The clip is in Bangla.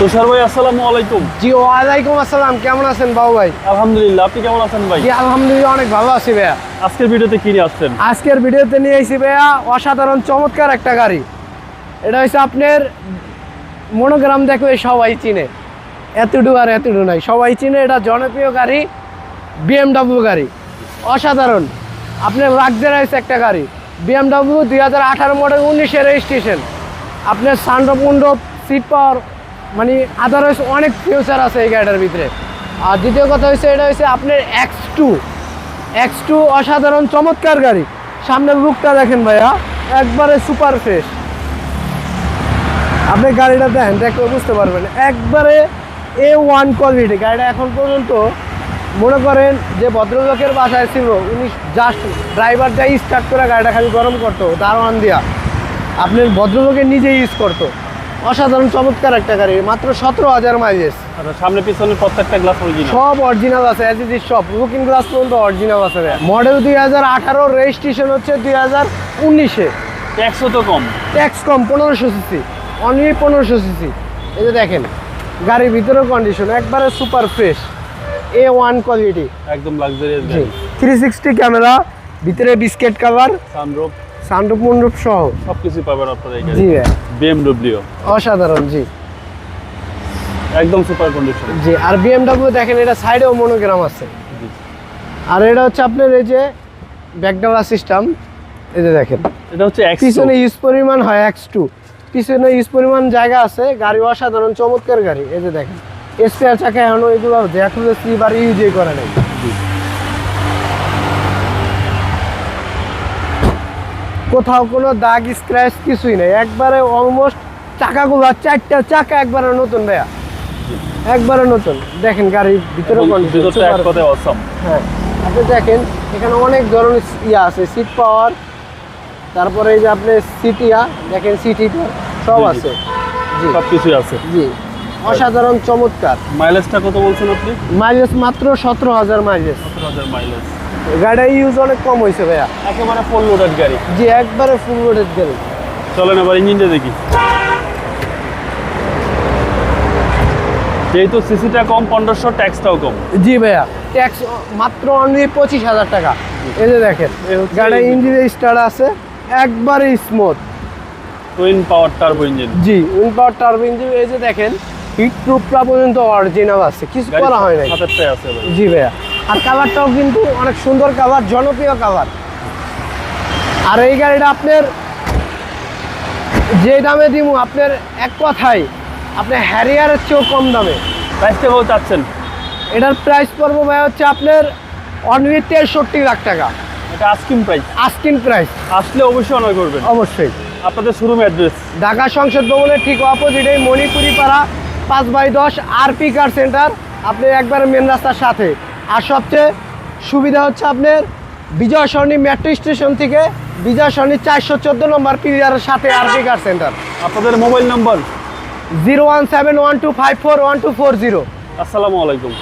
তুষার ভাই আসসালামু আলাইকুম। জি ওয়ালাইকুম আসসালাম। কেমন আছেন বাবু ভাই? আলহামদুলিল্লাহ আপনি কেমন আছেন ভাই? জি আলহামদুলিল্লাহ অনেক ভালো আছি ভাইয়া। আজকের ভিডিওতে কি নিয়ে আসছেন? আজকের ভিডিওতে নিয়ে এসেছি ভাইয়া অসাধারণ চমৎকার একটা গাড়ি। এটা হচ্ছে আপনার মনোগ্রাম দেখবে সবাই চিনে। এতটু আর এতটু নাই। সবাই চিনে এটা জনপ্রিয় গাড়ি বিএমডাব্লিউ গাড়ি। অসাধারণ। আপনার লাক্সারাইজ একটা গাড়ি। বিএমডাব্লিউ দুই হাজার আঠারো মডেল উনিশের রেজিস্ট্রেশন আপনার সানডপ উন্ডপ সিট পাওয়ার মানে আদারওয়াইজ অনেক ফিউচার আছে এই গাড়িটার ভিতরে। আর দ্বিতীয় কথা হচ্ছে এটা হচ্ছে আপনার এক্স টু এক্স টু অসাধারণ, চমৎকার গাড়ি। সামনের লুকটা দেখেন ভাইয়া, একবারে সুপার ফ্রেশ আপনি গাড়িটা দেখেন, দেখলে বুঝতে পারবেন। একবারে এ ওয়ান কোয়ালিটি গাড়িটা এখন পর্যন্ত মনে করেন যে ভদ্রলোকের বাসায় ছিল, উনি জাস্ট ড্রাইভার দিয়ে স্টার্ট করে গাড়িটা খালি গরম করতো, দারোয়ান দিয়া। আপনি ভদ্রলোকে নিজে ইউজ করতো। অসাধারণ চমৎকার একটা গাড়ি। মাত্র সতেরো হাজার মাইলেজ আচ্ছা সামনে পিছনে প্রত্যেকটা গ্লাস অরিজিনাল সব অরিজিনাল আছে ইট ইজ সব। লুকিং গ্লাস পর্যন্ত অরিজিনাল আছে মডেল দুই হাজার আঠারো রেজিস্ট্রেশন হচ্ছে দুই হাজার উনিশে। ট্যাক্সও তো কম। ট্যাক্স কম পনেরোশো সিসি অনলি পনেরোশো সিসি এই যে দেখেন গাড়ির ভিতরেও কন্ডিশন একবারে super fresh A one quality একদম লাক্সারিয়াস থ্রি সিক্সটি ক্যামেরা ভিতরে বিস্কেট কাভার সানরুফ সানরুপ মন্ডপ সহ। সবকিছু পাবেন আপনারা গাড়ি জি ভাই। বিএমডব্লিউ অসাধারণ জি। একদম সুপার কন্ডিশন জি আর বিএমডাব্লিউ দেখেন এটা সাইডেও মনোগ্রাম আছে। আর এটা হচ্ছে আপনার এই যে ব্যাকডালা সিস্টেম এই যে দেখেন। এটা হচ্ছে পিছনে ইউজ পরিমাণ হয় এক্স টু পিছনে ইউজ পরিমাণ জায়গা আছে গাড়ি অসাধারণ চমৎকার গাড়ি। এই যে দেখেন স্পেয়ার চাকা এখনও এগুলো দেখলে স্লিপার ইউজই করে নাই। কোথাও কোনো দাগ স্ক্র্যাচ কিছুই নেই। একবারে অলমোস্ট চাকাগুলো চারটা চাকা একবারে নতুন ভাইয়া। একবারে নতুন। দেখেন গাড়ির ভিতরে হ্যাঁ। আপনি দেখেন এখানে অনেক ধরনের ইয়া আছে সিট পাওয়ার তারপরে এই যে আপনি সিটিয়া দেখেন সিটিটা সব জি, জি। আছে। জি। আছে। জি। অসাধারণ চমৎকার। মাইলেজটা কত বলছেন আপনি? মাইলেজ মাত্র সতেরো হাজার মাইলেজ সতেরো হাজার মাইলেজ গাড়িটা ইউজ অনেক কম হয়েছে ভাইয়া। একেবারে ফুল লোডেড গাড়ি। জি একবারে ফুল রোডের গাড়ি। চলেন এবার ইঞ্জিনটা দেখি। যেহেতু সিসিটা কম পনেরোশো ট্যাক্সটাও কম। জি ভাইয়া ট্যাক্স মাত্র অনলি পঁচিশ হাজার টাকা। এই যে দেখেন এই হচ্ছে গাড়ির এই- ইঞ্জিন স্টার আছে একবারে smooth twin power turbo engine জি উইন পাওয়ার টার্বো ইঞ্জিন এই যে দেখেন হিট প্রুফটা পর্যন্ত অরিজিনাল আছে। কিছু করা হয় নাই। আছে জি ভাইয়া। আর কালারটাও কিন্তু অনেক সুন্দর কালার জনপ্রিয় কালার আর এই গাড়িটা আপনার যে দামে দিব আপনার এক কথাই আপনার হ্যারিয়ারের চেয়েও কম দামে। প্রাইসটা কত চাচ্ছেন? এটার প্রাইস পড়ব ভাই হচ্ছে আপনার অনলি তেষট্টি লাখ টাকা। এটা আস্কিং প্রাইস আস্কিন প্রাইস আসলে অবশ্যই অনয় করবেন। অবশ্যই। আপনাদের শোরুম অ্যাড্রেস ঢাকা সংসদ ভবনের ঠিক অপোজিটে মণিপুরি পাড়া পাঁচ বাই দশ আরপি কার সেন্টার আপনি একবার মেন রাস্তার সাথে। আর সবচেয়ে সুবিধা হচ্ছে আপনার বিজয় সরণি মেট্রো স্টেশন থেকে বিজয় সরণি চারশো চোদ্দ নম্বর পিলিয়ারের সাথে আরবি কার সেন্টার আপনাদের mobile number zero one seven one two five four one two four zero. আসসালামু আলাইকুম।